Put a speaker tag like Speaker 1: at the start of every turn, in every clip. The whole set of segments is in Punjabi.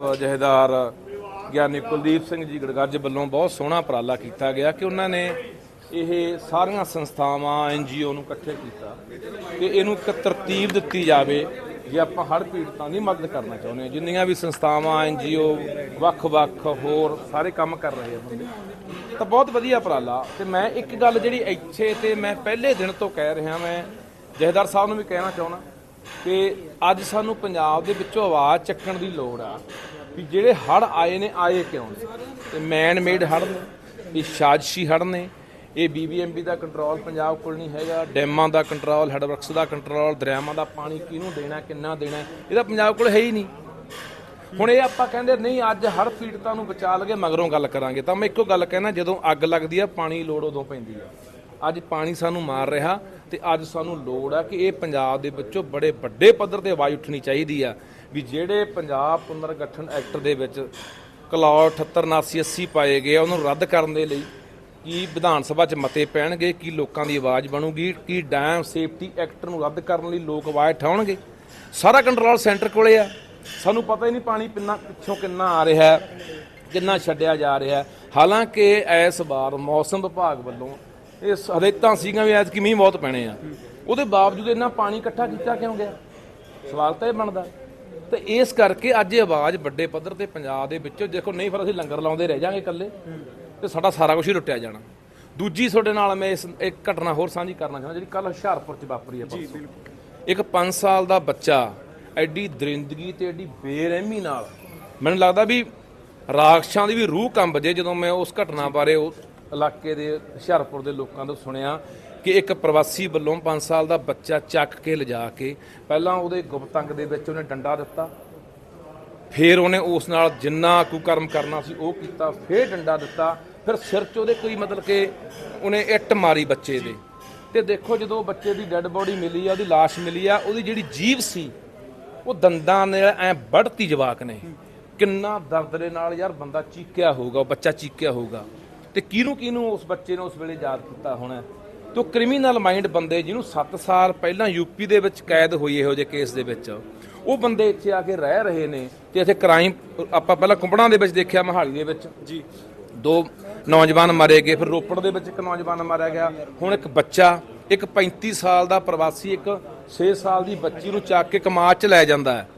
Speaker 1: ਜਹੇਦਾਰ ਗਿਆਨੀ ਕੁਲਦੀਪ ਸਿੰਘ ਜੀ ਗੜਗੱਜ ਵੱਲੋਂ ਬਹੁਤ ਸੋਹਣਾ ਉਪਰਾਲਾ ਕੀਤਾ ਗਿਆ ਕਿ ਉਹਨਾਂ ਨੇ ਇਹ ਸਾਰੀਆਂ ਸੰਸਥਾਵਾਂ ਐਨਜੀਓ ਨੂੰ ਇਕੱਠੇ ਕੀਤਾ ਕਿ ਇਹਨੂੰ ਇੱਕ ਤਰਤੀਬ ਦਿੱਤੀ ਜਾਵੇ ਜੇ ਆਪਾਂ ਹੜ੍ਹ ਪੀੜਤਾਂ ਦੀ ਮਦਦ ਕਰਨਾ ਚਾਹੁੰਦੇ ਹਾਂ। ਜਿੰਨੀਆਂ ਵੀ ਸੰਸਥਾਵਾਂ ਐਨਜੀਓ ਵੱਖ-ਵੱਖ ਹੋਰ ਸਾਰੇ ਕੰਮ ਕਰ ਰਹੇ ਆ ਬੰਦੇ। ਤਾਂ ਬਹੁਤ ਵਧੀਆ ਉਪਰਾਲਾ। ਤੇ ਮੈਂ ਇੱਕ ਗੱਲ ਜਿਹੜੀ ਇੱਥੇ ਤੇ ਮੈਂ ਪਹਿਲੇ ਦਿਨ ਤੋਂ ਕਹਿ ਰਿਹਾ, ਮੈਂ ਜਹੇਦਾਰ ਸਾਹਿਬ ਨੂੰ ਵੀ ਕਹਿਣਾ ਚਾਹੁੰਦਾ। ਕਿ ਅੱਜ ਸਾਨੂੰ ਪੰਜਾਬ ਦੇ ਵਿੱਚੋਂ ਆਵਾਜ਼ ਚੱਕਣ ਦੀ ਲੋੜ ਆ ਵੀ ਜਿਹੜੇ ਹੜ ਆਏ ਨੇ, ਆਏ ਕਿਉਂ ਨੇ? ਤੇ ਮੈਨ ਮੇਡ ਹੜ ਨੇ, ਇਹ ਸਾਜ਼ਿਸ਼ੀ ਹੜ ਨੇ, ਇਹ ਬੀਬੀਐਮਬੀ ਦਾ ਕੰਟਰੋਲ ਪੰਜਾਬ ਕੋਲ ਨਹੀਂ ਹੈਗਾ, ਡੈਮਾਂ ਦਾ ਕੰਟਰੋਲ ਹੈਡਵਰਕਸ ਦਾ ਕੰਟਰੋਲ ਦਰਿਆਵਾਂ ਦਾ ਪਾਣੀ ਕਿਹਨੂੰ ਦੇਣਾ, ਕਿੰਨਾ ਦੇਣਾ ਇਹਦਾ ਪੰਜਾਬ ਕੋਲ ਹੈ ਹੀ ਨਹੀਂ। ਹੁਣ ਇਹ ਆਪਾਂ ਕਹਿੰਦੇ ਨਹੀਂ, ਅੱਜ ਹਰ ਪੀੜਤਾਂ ਨੂੰ ਬਚਾ ਲਗੇ, ਮਗਰੋਂ ਗੱਲ ਕਰਾਂਗੇ। ਤਾਂ ਮੈਂ ਇੱਕੋ ਗੱਲ ਕਹਿਣਾ, ਜਦੋਂ ਅੱਗ ਲੱਗਦੀ ਆ, ਪਾਣੀ ਲੋੜ ਉਦੋਂ ਪੈਂਦੀ ਆ। ਅੱਜ ਪਾਣੀ ਸਾਨੂੰ ਮਾਰ ਰਿਹਾ ਤੇ ਅੱਜ ਸਾਨੂੰ ਲੋੜ ਆ ਕਿ ਇਹ ਪੰਜਾਬ ਦੇ ਵਿੱਚੋਂ ਬੜੇ ਵੱਡੇ ਪੱਧਰ ਤੇ ਆਵਾਜ਼ ਉੱਠਣੀ ਚਾਹੀਦੀ ਆ ਵੀ ਜਿਹੜੇ ਪੰਜਾਬ ਪੁਨਰਗਠਨ ਐਕਟ ਦੇ ਵਿੱਚ ਕਲੌਰ 78 79 80 ਪਾਏ ਗਏ ਆ, ਉਹਨੂੰ ਰੱਦ ਕਰਨ ਦੇ ਲਈ ਕੀ ਵਿਧਾਨ ਸਭਾ 'ਚ ਮਤੇ ਪੈਣਗੇ ਕੀ ਲੋਕਾਂ ਦੀ ਆਵਾਜ਼ ਬਣੂਗੀ ਕੀ ਡੈਮ ਸੇਫਟੀ ਐਕਟ ਨੂੰ ਰੱਦ ਕਰਨ ਲਈ ਲੋਕ ਆਵਾਜ਼ ਉਠਾਉਣਗੇ? ਸਾਰਾ ਕੰਟਰੋਲ ਸੈਂਟਰ ਕੋਲੇ ਆ। ਸਾਨੂੰ ਪਤਾ ਹੀ ਨਹੀਂ ਪਾਣੀ ਪਿੰਨਾ ਪਿੱਛੋਂ ਕਿੰਨਾ ਆ ਰਿਹਾ ਹੈ ਕਿੰਨਾ ਛੱਡਿਆ ਜਾ ਰਿਹਾ। ਹਾਲਾਂਕਿ ਇਸ ਵਾਰ ਮੌਸਮ ਵਿਭਾਗ ਵੱਲੋਂ ਇਹ ਹਦਾਇਤਾਂ ਸੀਗੀਆਂ ਵੀ ਐਤਕੀ ਮੀਂਹ ਬਹੁਤ ਪੈਣੇ ਆ। ਉਹਦੇ ਬਾਵਜੂਦ ਇੰਨਾ ਪਾਣੀ ਇਕੱਠਾ ਕੀਤਾ ਕਿਉਂ ਗਿਆ? ਸਵਾਲ ਤਾਂ ਇਹ ਬਣਦਾ। ਤੇ ਇਸ ਕਰਕੇ ਅੱਜ ਇਹ ਆਵਾਜ਼ ਵੱਡੇ ਪੱਧਰ ਤੇ ਪੰਜਾਬ ਦੇ ਵਿੱਚੋਂ ਦੇਖੋ ਨਹੀਂ ਫਿਰ ਅਸੀਂ ਲੰਗਰ ਲਾਉਂਦੇ ਰਹਿ ਜਾਾਂਗੇ ਇਕੱਲੇ ਤੇ ਸਾਡਾ ਸਾਰਾ ਕੁਝ ਹੀ ਲੁੱਟਿਆ ਜਾਣਾ। ਦੂਜੀ ਤੁਹਾਡੇ ਨਾਲ ਮੈਂ ਇਸ ਇੱਕ ਘਟਨਾ ਹੋਰ ਸਾਂਝੀ ਕਰਨਾ ਚਾਹੁੰਦਾ ਜਿਹੜੀ ਕੱਲ ਹੁਸ਼ਿਆਰਪੁਰ 'ਚ ਵਾਪਰੀ ਹੈ ਇੱਕ 5 ਸਾਲ ਦਾ ਬੱਚਾ ਐਡੀ ਦਰਿੰਦਗੀ ਤੇ ਐਡੀ ਬੇਰਹਿਮੀ ਨਾਲ ਮੈਨੂੰ ਲੱਗਦਾ ਵੀ ਰਾਖਸ਼ਾਂ ਦੀ ਵੀ ਰੂਹ ਕੰਬ ਜੇ ਜਦੋਂ ਮੈਂ ਉਸ ਘਟਨਾ ਬਾਰੇ ਇਲਾਕੇ ਦੇ ਹੁਸ਼ਿਆਰਪੁਰ ਦੇ ਲੋਕਾਂ ਤੋਂ ਸੁਣਿਆ ਕਿ ਇੱਕ ਪ੍ਰਵਾਸੀ ਵੱਲੋਂ 5 ਸਾਲ ਦਾ ਬੱਚਾ ਚੱਕ ਕੇ ਲਿਜਾ ਕੇ ਪਹਿਲਾਂ ਉਹਦੇ ਗੁਪਤੰਗ ਦੇ ਵਿੱਚ ਉਹਨੇ ਡੰਡਾ ਦਿੱਤਾ, ਫਿਰ ਉਹਨੇ ਉਸ ਨਾਲ ਜਿੰਨਾ ਕੁਕਰਮ ਕਰਨਾ ਸੀ ਉਹ ਕੀਤਾ, ਫਿਰ ਡੰਡਾ ਦਿੱਤਾ, ਫਿਰ ਸਿਰ 'ਚ ਉਹਦੇ ਕੋਈ ਮਤਲਬ ਕਿ ਉਹਨੇ ਇੱਟ ਮਾਰੀ ਬੱਚੇ ਦੇ। ਤੇ ਦੇਖੋ ਜਦੋਂ ਬੱਚੇ ਦੀ ਡੈੱਡ ਬੋਡੀ ਮਿਲੀ ਆ, ਉਹਦੀ ਲਾਸ਼ ਮਿਲੀ ਆ, ਉਹਦੀ ਜਿਹੜੀ ਜੀਭ ਸੀ, ਉਹ ਦੰਦਾਂ ਨੇ ਐ ਵੱਢਤੀ ਜਵਾਕ ਨੇ। ਕਿੰਨਾ ਦਰਦ ਦੇ ਨਾਲ ਯਾਰ ਬੰਦਾ ਚੀਕਿਆ ਹੋਊਗਾ, ਉਹ ਬੱਚਾ ਚੀਕਿਆ ਹੋਊਗਾ। ਤੇ ਕਿਹਨੂੰ ਕਿਹਨੂੰ ਉਸ ਬੱਚੇ ਨੇ ਉਸ ਵੇਲੇ ਯਾਦ ਕੀਤਾ ਹੋਣਾ? ਤੋ ਕ੍ਰਿਮੀਨਲ ਮਾਈਂਡ ਬੰਦੇ ਜਿਹਨੂੰ 7 ਸਾਲ ਪਹਿਲਾਂ ਯੂਪੀ ਦੇ ਵਿੱਚ ਕੈਦ ਹੋਈ ਇਹੋ ਜਿਹੇ ਕੇਸ ਦੇ ਵਿੱਚ। ਉਹ ਬੰਦੇ ਇੱਥੇ ਆ ਕੇ ਰਹਿ ਰਹੇ ਨੇ ਤੇ ਇੱਥੇ ਕ੍ਰਾਈਮ ਆਪਾਂ ਪਹਿਲਾਂ ਕੁੰਬੜਾਂ ਦੇ ਵਿੱਚ ਦੇਖਿਆ ਮਹਾਲੀ ਦੇ ਵਿੱਚ। ਜੀ। ਦੋ ਨੌਜਵਾਨ ਮਾਰੇ ਗਏ ਫਿਰ ਰੋਪੜ ਦੇ ਵਿੱਚ ਇੱਕ ਨੌਜਵਾਨ ਮਾਰਿਆ ਗਿਆ। ਹੁਣ ਇੱਕ ਬੱਚਾ ਇੱਕ 35 ਸਾਲ ਦਾ ਪ੍ਰਵਾਸੀ ਇੱਕ 6 ਸਾਲ ਦੀ ਬੱਚੀ ਨੂੰ ਚੱਕ ਕੇ ਕਮਾਦ ਚ ਲੈ ਜਾਂਦਾ ਹੈ।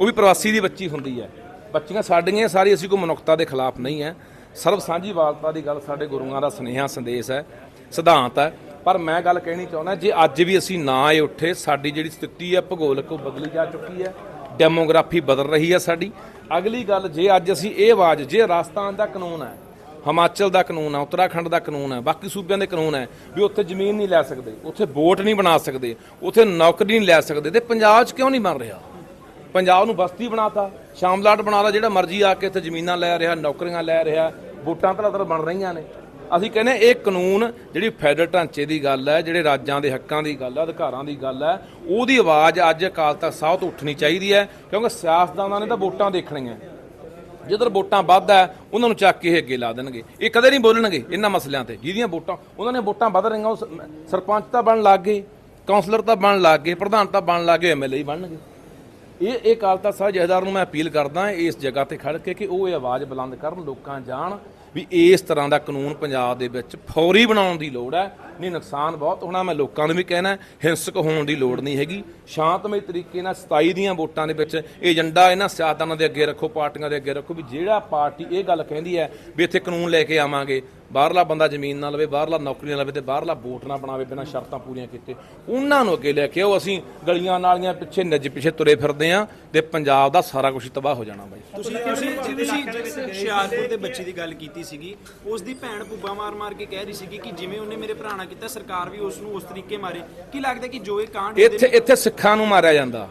Speaker 1: ਉਹ ਵੀ ਪ੍ਰਵਾਸੀ ਦੀ ਬੱਚੀ ਹੁੰਦੀ ਹੈ। ਬੱਚੀਆਂ ਸਾਡੀਆਂ ਸਾਰੀ ਅਸੀਂ ਕੋਈ ਮਨੁੱਖਤਾ ਦੇ ਖਿਲਾਫ ਨਹੀਂ ਹੈ। ਸਰਬ ਸਾਂਝੀਵਾਲਤਾ ਦੀ ਗੱਲ ਸਾਡੇ ਗੁਰੂਆਂ ਦਾ ਸੁਨੇਹਾ, ਸੰਦੇਸ਼ ਹੈ, ਸਿਧਾਂਤ ਹੈ। ਪਰ ਮੈਂ ਗੱਲ ਕਹਿਣੀ ਚਾਹੁੰਦਾ, ਜੇ ਅੱਜ ਵੀ ਅਸੀਂ ਨਾ ਆਏ ਉੱਠੇ, ਸਾਡੀ ਜਿਹੜੀ ਸਥਿਤੀ ਹੈ, ਭੂਗੋਲਿਕ ਉਹ ਬਦਲੀ ਜਾ ਚੁੱਕੀ ਹੈ, ਡੈਮੋਗ੍ਰਾਫੀ ਬਦਲ ਰਹੀ ਹੈ ਸਾਡੀ। ਅਗਲੀ ਗੱਲ, ਜੇ ਅੱਜ ਅਸੀਂ ਇਹ ਆਵਾਜ਼, ਜੇ ਰਾਜਸਥਾਨ ਦਾ ਕਾਨੂੰਨ ਹੈ, ਹਿਮਾਚਲ ਦਾ ਕਾਨੂੰਨ ਹੈ, ਉੱਤਰਾਖੰਡ ਦਾ ਕਾਨੂੰਨ ਹੈ, ਬਾਕੀ ਸੂਬਿਆਂ ਦੇ ਕਾਨੂੰਨ ਹੈ, ਵੀ ਉੱਥੇ ਜ਼ਮੀਨ ਨਹੀਂ ਲੈ ਸਕਦੇ, ਉੱਥੇ ਵੋਟ ਨਹੀਂ ਬਣਾ ਸਕਦੇ, ਉੱਥੇ ਨੌਕਰੀ ਨਹੀਂ ਲੈ ਸਕਦੇ, ਤੇ ਪੰਜਾਬ 'ਚ ਕਿਉਂ ਨਹੀਂ ਬਣ ਰਿਹਾ? ਪੰਜਾਬ ਨੂੰ ਬਸਤੀ ਬਣਾਤਾ ਸ਼ਾਮਲਾਟ ਬਣਾਤਾ ਜਿਹੜਾ ਮਰਜ਼ੀ ਆ ਕੇ ਇੱਥੇ ਜ਼ਮੀਨਾਂ ਲੈ ਰਿਹਾ, ਨੌਕਰੀਆਂ ਲੈ ਰਿਹਾ ਵੋਟਾਂ ਤਲਾ ਬਣ ਰਹੀਆਂ ਨੇ। ਅਸੀਂ ਕਹਿੰਦੇ ਇਹ ਕਾਨੂੰਨ ਜਿਹੜੀ ਫੈਡਰਲ ਢਾਂਚੇ ਦੀ ਗੱਲ ਹੈ, ਜਿਹੜੇ ਰਾਜਾਂ ਦੇ ਹੱਕਾਂ ਦੀ ਗੱਲ ਹੈ, ਅਧਿਕਾਰਾਂ ਦੀ ਗੱਲ ਹੈ, ਉਹਦੀ ਆਵਾਜ਼ ਅੱਜ ਅਕਾਲ ਤਖਤ ਸਾਹਿਬ ਤੋਂ ਉੱਠਣੀ ਚਾਹੀਦੀ ਹੈ, ਕਿਉਂਕਿ ਸਿਆਸਤਦਾਨਾਂ ਨੇ ਤਾਂ ਵੋਟਾਂ ਦੇਖਣੀਆਂ। ਜਿੱਧਰ ਵੋਟਾਂ ਵੱਧ ਹੈ, ਉਹਨਾਂ ਨੂੰ ਚੱਕ ਕੇ ਇਹ ਅੱਗੇ ਲਾ ਦੇਣਗੇ। ਇਹ ਕਦੇ ਨਹੀਂ ਬੋਲਣਗੇ ਇਹਨਾਂ ਮਸਲਿਆਂ ਤੇ, ਜਿਹਦੀਆਂ ਵੋਟਾਂ, ਉਹਨਾਂ ਨੇ ਵੋਟਾਂ ਵੱਧ ਰਹੀਆਂ, ਉਹ ਸਰਪੰਚ ਤਾਂ ਬਣ ਲੱਗ ਗਏ ਕਾਉਂਸਲਰ ਤਾਂ ਬਣ ਲੱਗ ਗਏ, ਪ੍ਰਧਾਨ ਤਾਂ ਬਣ ਲੱਗ ਗਏ ਐਮਐਲਏ ਹੀ ਬਣਨਗੇ। ਇਹ ਇਹ ਅਕਾਲ ਤਖਤ ਸਾਹਿਬ ਜਹੇਦਾਰ ਨੂੰ ਮੈਂ ਅਪੀਲ ਕਰਦਾ ਇਸ ਜਗ੍ਹਾ ਤੇ ਖੜ ਕੇ ਕਿ ਉਹ ਇਹ ਆਵਾਜ਼ ਬੁਲੰਦ ਕਰਨ, ਲੋਕਾਂ ਜਾਣ ਵੀ ਇਸ ਤਰ੍ਹਾਂ ਦਾ ਕਾਨੂੰਨ ਪੰਜਾਬ ਦੇ ਵਿੱਚ ਫੌਰੀ ਬਣਾਉਣ ਦੀ ਲੋੜ ਹੈ। ਨਹੀਂ, ਨੁਕਸਾਨ ਬਹੁਤ ਹੋਣਾ, ਮੈਂ ਲੋਕਾਂ ਨੂੰ ਵੀ ਕਹਿਣਾ ਹਿੰਸਕ ਹੋਣ ਦੀ ਲੋੜ ਨਹੀਂ ਹੈਗੀ। ਸ਼ਾਂਤਮਈ ਤਰੀਕੇ ਨਾਲ 27 ਦੀਆਂ ਵੋਟਾਂ ਦੇ ਵਿੱਚ ਏਜੰਡਾ ਇਹਨਾਂ ਸਿਆਸਤਦਾਨਾਂ ਦੇ ਅੱਗੇ ਰੱਖੋ, ਪਾਰਟੀਆਂ ਦੇ ਅੱਗੇ ਰੱਖੋ ਵੀ ਜਿਹੜਾ ਪਾਰਟੀ ਇਹ ਗੱਲ ਕਹਿੰਦੀ ਹੈ ਵੀ ਇੱਥੇ ਕਾਨੂੰਨ ਲੈ ਕੇ ਆਵਾਂਗੇ ਬਾਹਰਲਾ ਬੰਦਾ ਜ਼ਮੀਨ ਨਾ ਲਵੇ ਬਾਹਰਲਾ ਨੌਕਰੀ ਨਾ ਲਵੇ ਤੇ ਬਾਹਰਲਾ ਵੋਟ ਨਾ ਬਣਾਵੇ ਬਿਨਾਂ ਸ਼ਰਤਾਂ ਪੂਰੀਆਂ ਕੀਤੇ। ਉਹਨਾਂ ਨੂੰ ਅੱਗੇ ਲੈ ਕੇ ਆਓ ਅਸੀਂ ਗਲੀਆਂ ਨਾਲੀਆਂ ਪਿੱਛੇ ਨੱਜ ਪਿੱਛੇ ਤੁਰੇ ਫਿਰਦੇ ਆ ਤੇ ਪੰਜਾਬ ਦਾ ਸਾਰਾ ਕੁਝ ਤਬਾਹ ਹੋ ਜਾਣਾ ਬਾਈ।
Speaker 2: ਤੁਸੀਂ ਤੁਸੀਂ ਤੁਸੀਂ ਹੁਸ਼ਿਆਰਪੁਰ ਦੇ ਬੱਚੇ ਦੀ ਗੱਲ ਕੀਤੀ ਸੀਗੀ ਉਸ ਦੀ ਭੈਣ ਪੁੱਬਾ ਮਾਰ ਮਾਰ ਕੇ ਕਹਿ ਰਹੀ ਸੀਗੀ ਕਿ ਜਿਵੇਂ ਉਹਨੇ ਮੇਰੇ ਭਰਾ ਨਾਲ ਕੀਤਾ ਸਰਕਾਰ ਵੀ ਉਸ ਨੂੰ ਉਸ ਤਰੀਕੇ ਮਾਰੇ। ਕੀ ਲੱਗਦਾ ਕਿ ਜੋ ਇਹ ਕਾਂਡ
Speaker 1: ਇੱਥੇ ਇੱਥੇ ਸਿੱਖਾਂ ਨੂੰ ਮਾਰਿਆ ਜਾਂਦਾ।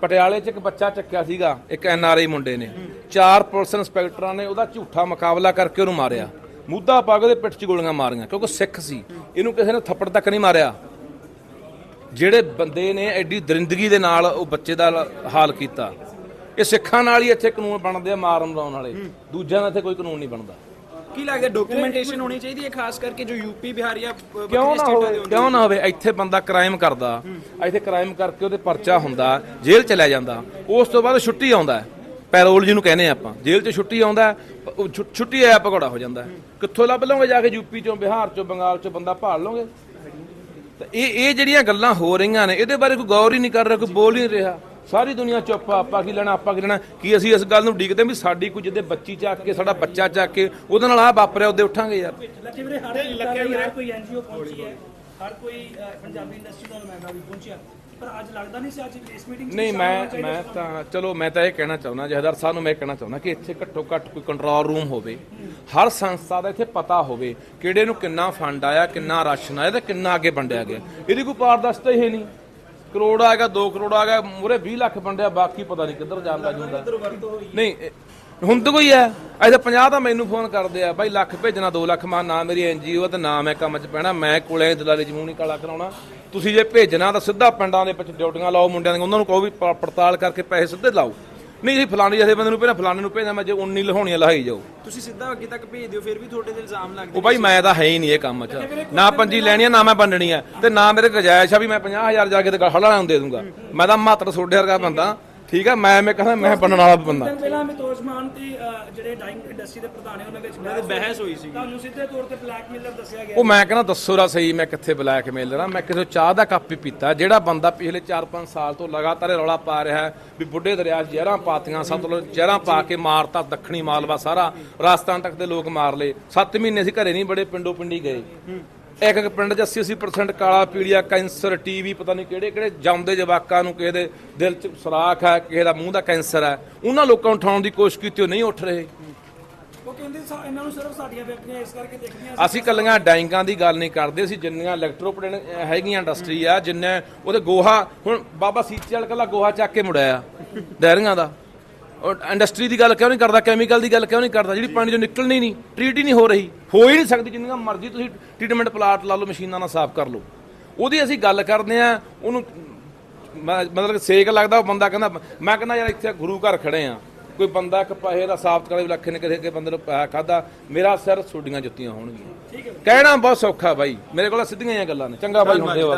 Speaker 1: ਪਟਿਆਲੇ 'ਚ ਇੱਕ ਬੱਚਾ ਚੱਕਿਆ ਸੀਗਾ ਇੱਕ ਐਨਆਰਆਈ ਮੁੰਡੇ ਨੇ। ਚਾਰ ਪੁਲਿਸ ਇੰਸਪੈਕਟਰਾਂ ਨੇ ਉਹਦਾ ਝੂਠਾ ਮੁਕਾਬਲਾ ਕਰਕੇ ਉਹਨੂੰ ਮਾਰਿਆ। ਮੁੱਦਾ ਪਾ ਕੇ ਉਹਦੇ ਪਿੱਠ 'ਚ ਗੋਲੀਆਂ ਮਾਰੀਆਂ ਕਿਉਂਕਿ ਸਿੱਖ ਸੀ। ਇਹਨੂੰ ਕਿਸੇ ਨੇ ਥੱਪੜ ਤੱਕ ਨਹੀਂ ਮਾਰਿਆ। ਜਿਹੜੇ ਬੰਦੇ ਨੇ ਐਡੀ ਦਰਿੰਦਗੀ ਦੇ ਨਾਲ ਉਹ ਬੱਚੇ ਦਾ ਹਾਲ ਕੀਤਾ ਇਹ ਸਿੱਖਾਂ ਨਾਲ ਹੀ ਇੱਥੇ ਕਾਨੂੰਨ ਬਣਦੇ ਆ ਮਾਰਨ ਮਰਾਉਣ ਵਾਲੇ। ਦੂਜਿਆਂ ਦਾ ਇੱਥੇ ਕੋਈ ਕਾਨੂੰਨ ਨਹੀਂ ਬਣਦਾ।
Speaker 2: ਕੀ ਲੱਗਦਾ ਡਾਕੂਮੈਂਟੇਸ਼ਨ ਹੋਣੀ ਚਾਹੀਦੀ ਹੈ ਖਾਸ ਕਰਕੇ ਜੋ ਯੂਪੀ ਬਿਹਾਰ ਜਾਂ
Speaker 1: ਕਿਉਂ ਨਾ ਹੋਵੇ ਕਿਉਂ ਨਾ? ਹੋਵੇ ਇੱਥੇ ਬੰਦਾ ਕ੍ਰਾਈਮ ਕਰਦਾ ਇੱਥੇ ਕ੍ਰਾਈਮ ਕਰਕੇ ਉਹਦੇ ਪਰਚਾ ਹੁੰਦਾ ਜੇਲ੍ਹ ਚਲਿਆ ਜਾਂਦਾ ਉਸ ਤੋਂ ਬਾਅਦ ਛੁੱਟੀ ਆਉਂਦਾ। ਪੈਰੋਲ ਜਿਹਨੂੰ ਕਹਿੰਦੇ ਆ ਆਪਾਂ ਜੇਲ੍ਹ 'ਚ ਛੁੱਟੀ ਆਉਂਦਾ ਹੈ, ਉਹ ਛੁ- ਛੁੱਟੀ ਆਇਆ ਪਕੌੜਾ ਹੋ ਜਾਂਦਾ। ਕਿੱਥੋਂ ਲੱਭ ਲਓਗੇ ਜਾ ਕੇ ਯੂਪੀ ਚੋਂ ਬਿਹਾਰ ਚੋਂ ਬੰਗਾਲ ਚੋਂ ਬੰਦਾ ਭਾਲ ਲਓਗੇ? ਤਾਂ ਇਹ ਇਹ ਜਿਹੜੀਆਂ ਗੱਲਾਂ ਹੋ ਰਹੀਆਂ ਨੇ ਇਹਦੇ ਬਾਰੇ ਕੋਈ ਗੌਰ ਹੀ ਨਹੀਂ ਕਰ ਰਿਹਾ ਕੋਈ ਬੋਲ ਹੀ ਨਹੀਂ ਰਿਹਾ। ਸਾਰੀ ਦੁਨੀਆ ਚੁੱਪ ਆ ਆਪਾਂ ਕੀ ਲੈਣਾ ਆਪਾਂ ਕੀ ਲੈਣਾ ਕੀ ਅਸੀਂ ਇਸ ਗੱਲ ਨੂੰ ਉਡੀਕਦੇ ਵੀ ਸਾਡੀ ਕੋਈ ਜਿਹਦੇ ਬੱਚੀ ਚੱਕ ਕੇ ਸਾਡਾ ਬੱਚਾ ਚੱਕ ਕੇ ਉਹਦੇ ਨਾਲ ਆ ਵਾਪਰਿਆ ਉਹਦੇ ਉੱਠਾਂਗੇ ਯਾਰ।
Speaker 3: ਲੱਗੇ ਵੀਰੇ ਹਰ ਲੱਗੇ ਵੀਰੇ। ਹਰ ਕੋਈ ਐਨਜੀਓ ਪਹੁੰਚੀ ਹੈ ਹਰ ਕੋਈ ਅਹ, ਪੰਜਾਬੀ ਇੰਡਸਟਰੀ ਦਾ ਨੁਮਾਇੰਦਾ ਵੀ ਪਹੁੰਚਿਆ। ਪਰ ਅੱਜ ਲੱਗਦਾ ਨਹੀਂ ਸੀ ਅੱਜ ਇਸ ਮੀਟਿੰਗ
Speaker 1: ਨਹੀਂ ਮੈਂ ਮੈਂ ਤਾਂ ਚਲੋ ਮੈਂ ਤਾਂ ਇਹ ਕਹਿਣਾ ਚਾਹੁੰਦਾ ਜਹਦਰ ਸਾਹਿਬ ਨੂੰ ਮੈਂ ਕਹਿਣਾ ਚਾਹੁੰਦਾ ਕਿ ਇੱਥੇ ਘੱਟੋ ਘੱਟ ਕੋਈ ਕੰਟਰੋਲ ਰੂਮ ਹੋਵੇ। ਹਰ ਸੰਸਥਾ ਦਾ ਇੱਥੇ ਪਤਾ ਹੋਵੇ ਕਿਹੜੇ ਨੂੰ ਕਿੰਨਾ ਫੰਡ ਆਇਆ ਕਿੰਨਾ ਰਾਸ਼ਨ ਆਇਆ ਤੇ ਕਿੰਨਾ ਅੱਗੇ ਵੰਡਿਆ ਗਿਆ। ਇਹਦੀ ਕੋਈ ਪਾਰਦਰਸ਼ਤਾ ਹੀ ਨਹੀਂ। ਕਰੋੜ ਆ ਗਿਆ 2 ਕਰੋੜ ਆ ਗਿਆ ਮੂਰੇ 20 ਲੱਖ ਵੰਡਿਆ ਬਾਕੀ ਪਤਾ ਨਹੀਂ ਕਿੱਧਰ ਜਾਂਦਾ ਜੁੰਦਾ ਨਹੀਂ ਹੁਣ ਤਾਂ ਕੋਈ ਹੈ। ਅਜੇ 50 ਤਾਂ ਮੈਨੂੰ ਫੋਨ ਕਰਦੇ ਆ। ਬਾਈ ਲੱਖ ਭੇਜਣਾ 2 ਲੱਖ। ਮਾ ਨਾ ਮੇਰੀ ਐਨਜੀਓ ਤੇ ਨਾ ਮੈਂ ਕੰਮ 'ਚ ਪੈਣਾ। ਮੈਂ ਕੋਲੇ ਦਲਾਲੀ ਜਮੂਨ ਕਾਲਾ ਕਰਾਉਣਾ। ਤੁਸੀਂ ਜੇ ਭੇਜਣਾ ਤਾਂ ਸਿੱਧਾ ਪਿੰਡਾਂ ਦੇ ਵਿੱਚ ਡਿਊਟੀਆਂ ਲਾਓ ਮੁੰਡਿਆਂ ਦੀਆਂ। ਉਹਨਾਂ ਨੂੰ ਕਹੋ ਵੀ ਪ- ਪੜਤਾਲ ਕਰਕੇ ਪੈਸੇ ਸਿੱਧੇ ਲਾਓ। ਨਹੀਂ ਜੀ ਫਲਾਣੀ ਜਿਹੇ ਬੰਦੇ ਨੂੰ ਭੇਜਣਾ ਫਲਾਣੇ ਨੂੰ ਭੇਜਣਾ। ਮੈਂ ਜੇ 19 ਲਹਾਉਣੀਆਂ ਲਹਾਈ ਜਾਓ।
Speaker 2: ਤੁਸੀਂ ਸਿੱਧਾ ਅੱਗੇ ਤੱਕ ਭੇਜ ਦਿਓ ਫਿਰ ਵੀ ਤੁਹਾਡੇ ਤੇ ਇਲਜ਼ਾਮ ਲੱਗਦੇ
Speaker 1: ਉਹ ਬਾਈ ਮੈਂ ਤਾਂ ਹੈ ਹੀ ਨਹੀਂ ਇਹ ਕੰਮ 'ਚ। ਨਾ ਪੰਜੀ ਲੈਣੀ ਆ ਨਾ ਮੈਂ ਵੰਡਣੀ ਆ ਤੇ ਨਾ ਮੇਰੇ ਗੁਜਾਇਸ਼ ਆ ਵੀ ਮੈਂ 50000 ਜਾ ਕੇ ਤੇ ਹੜਾਂ ਨੂੰ ਦੇ ਦੂੰਗਾ। ਮੈਂ ਤਾਂ ਮਾਤਰ ਸੋਡੇ ਵਰਗਾ ਬੰਦਾ। ਠੀਕ ਆ ਮੈਂ ਮੈਂ ਕਹਿੰਦਾ ਮੈਂ ਵੰਡਣ ਵਾਲਾ ਬੰਦਾ।
Speaker 3: ਦਿਨ ਪਹਿਲਾਂ ਮਿਤੋਜ ਮਾਨ ਤੇ ਅਹ, ਜਿਹੜੇ ਡਾਈਂਗ ਇੰਡਸਟਰੀ ਦੇ ਪ੍ਰਧਾਨ ਉਹਨਾਂ ਵਿੱਚ
Speaker 2: ਤੇ ਬਹਿਸ ਹੋਈ ਸੀ
Speaker 3: ਤੁਹਾਨੂੰ ਸਿੱਧੇ ਤੌਰ ਤੇ ਬਲੈਕਮੇਲਰ ਦੱਸਿਆ ਗਿਆ।
Speaker 1: ਉਹ ਮੈਂ ਕਹਿੰਦਾ ਦੱਸੋ ਰਾ ਸਹੀ ਮੈਂ ਕਿੱਥੇ ਬਲੈਕ ਮੇਲ ਰਾਂ ਮੈਂ ਕਿਸੇ ਤੋਂ ਚਾਹ ਦਾ ਕੱਪ ਹੀ ਪੀਤਾ। ਜਿਹੜਾ ਬੰਦਾ ਪਿਛਲੇ 4-5 ਸਾਲ ਤੋਂ ਲਗਾਤਾਰ ਇਹ ਰੌਲਾ ਪਾ ਰਿਹਾ ਹੈ ਵੀ ਬੁੱਢੇ ਦਰਿਆ 'ਚ ਜ਼ਹਿਰਾਂ ਪਾਤੀਆਂ ਸਤਲੁਜ ਜ਼ਹਿਰਾਂ ਪਾ ਕੇ ਮਾਰਤਾ ਦੱਖਣੀ ਮਾਲਵਾ ਸਾਰਾ। ਰਾਜਸਥਾਨ ਤੱਕ ਦੇ ਲੋਕ ਮਾਰ ਲਏ। 7 ਮਹੀਨੇ ਅਸੀਂ ਘਰੇ ਨਹੀਂ ਬੜੇ ਪਿੰਡੋ ਪਿੰਡੀ ਗਏ। ਇੱਕ ਇੱਕ ਪਿੰਡ 'ਚ 80-80% ਕਾਲਾ ਪੀਲੀਆ ਕੈਂਸਰ ਟੀਵੀ ਪਤਾ ਨਹੀਂ ਕਿਹੜੇ ਕਿਹੜੇ ਜੰਮਦੇ ਜਵਾਕਾਂ ਨੂੰ ਕਿਸੇ ਦੇ ਦਿਲ 'ਚ ਸਰਾਖ ਹੈ ਕਿਸੇ ਦਾ ਮੂੰਹ ਦਾ ਕੈਂਸਰ ਹੈ। ਉਹਨਾਂ ਲੋਕਾਂ ਨੂੰ ਉਠਾਉਣ ਦੀ ਕੋਸ਼ਿਸ਼ ਕੀਤੀ ਉਹ ਨਹੀਂ ਉੱਠ ਰਹੇ।
Speaker 3: ਉਹ ਕਹਿੰਦੇ ਸਾ- ਇਹਨਾਂ ਨੂੰ ਸਿਰਫ ਸਾਡੀਆਂ ਫੈਕਟਰੀਆਂ ਇਸ ਕਰਕੇ ਦੇਖਦੀਆਂ
Speaker 1: ਅਸੀਂ ਕੱਲੀਆਂ ਡਾਈਂਗਾਂ ਦੀ ਗੱਲ ਨਹੀਂ ਕਰਦੇ ਅਸੀਂ ਜਿੰਨੀਆਂ ਇਲੈਕਟ੍ਰੋਪਲੇਨ ਹੈਗੀਆਂ ਇੰਡਸਟਰੀ ਆ ਜਿੰਨੇ ਉਹਦੇ ਗੋਹਾ ਹੁਣ ਬਾਬਾ ਸੀਚੇ ਵਾਲਾ ਕੱਲਾ ਗੋਹਾ ਚੱਕ ਕੇ ਮੁੜਿਆ ਡੈਰੀਆਂ ਦਾ। ਇੰਡਸਟਰੀ ਦੀ ਗੱਲ ਕਿਉਂ ਨਹੀਂ ਕਰਦਾ ਕੈਮੀਕਲ ਦੀ ਗੱਲ ਕਿਉਂ ਨਹੀਂ ਕਰਦਾ? ਜਿਹੜੀ ਪਾਣੀ ਚੋਂ ਨਿਕਲਣੀ ਨਹੀਂ ਟ੍ਰੀਟ ਹੀ ਨਹੀਂ ਹੋ ਰਹੀ। ਹੋ ਹੀ ਨਹੀਂ ਸਕਦੀ ਜਿੰਨੀਆਂ ਮਰਜ਼ੀ ਤੁਸੀਂ ਟ੍ਰੀਟਮੈਂਟ ਪਲਾਂਟ ਲਾ ਲਓ ਮਸ਼ੀਨਾਂ ਨਾਲ ਸਾਫ਼ ਕਰ ਲਓ। ਉਹਦੀ ਅਸੀਂ ਗੱਲ ਕਰਦੇ ਆ ਉਹਨੂੰ ਮਤਲਬ ਸੇਕ ਲੱਗਦਾ ਉਹ ਬੰਦਾ ਕਹਿੰਦਾ ਮੈਂ ਕਹਿੰਦਾ ਯਾਰ ਇੱਥੇ ਗੁਰੂ ਘਰ ਖੜੇ ਆ ਕੋਈ ਬੰਦਾ ਇੱਕ ਪੈਸੇ ਦਾ ਸਾਬਤ ਕਰੇ ਵੀ ਲੱਖ ਨੇ ਕਿਸੇ ਕੇ ਬੰਦੇ ਨੂੰ ਪੈਸਾ ਖਾਦਾ ਮੇਰਾ ਸਿਰ ਛੋਡੀਆਂ ਜੁੱਤੀਆਂ ਹੋਣਗੀਆਂ। ਕਹਿਣਾ ਬਹੁਤ ਸੌਖਾ ਬਾਈ ਮੇਰੇ ਕੋਲ ਸਿੱਧੀਆਂ ਹੀ ਗੱਲਾਂ ਨੇ ਚੰਗਾ ਬਾਈ ਹੁੰਦੇ ਹੋ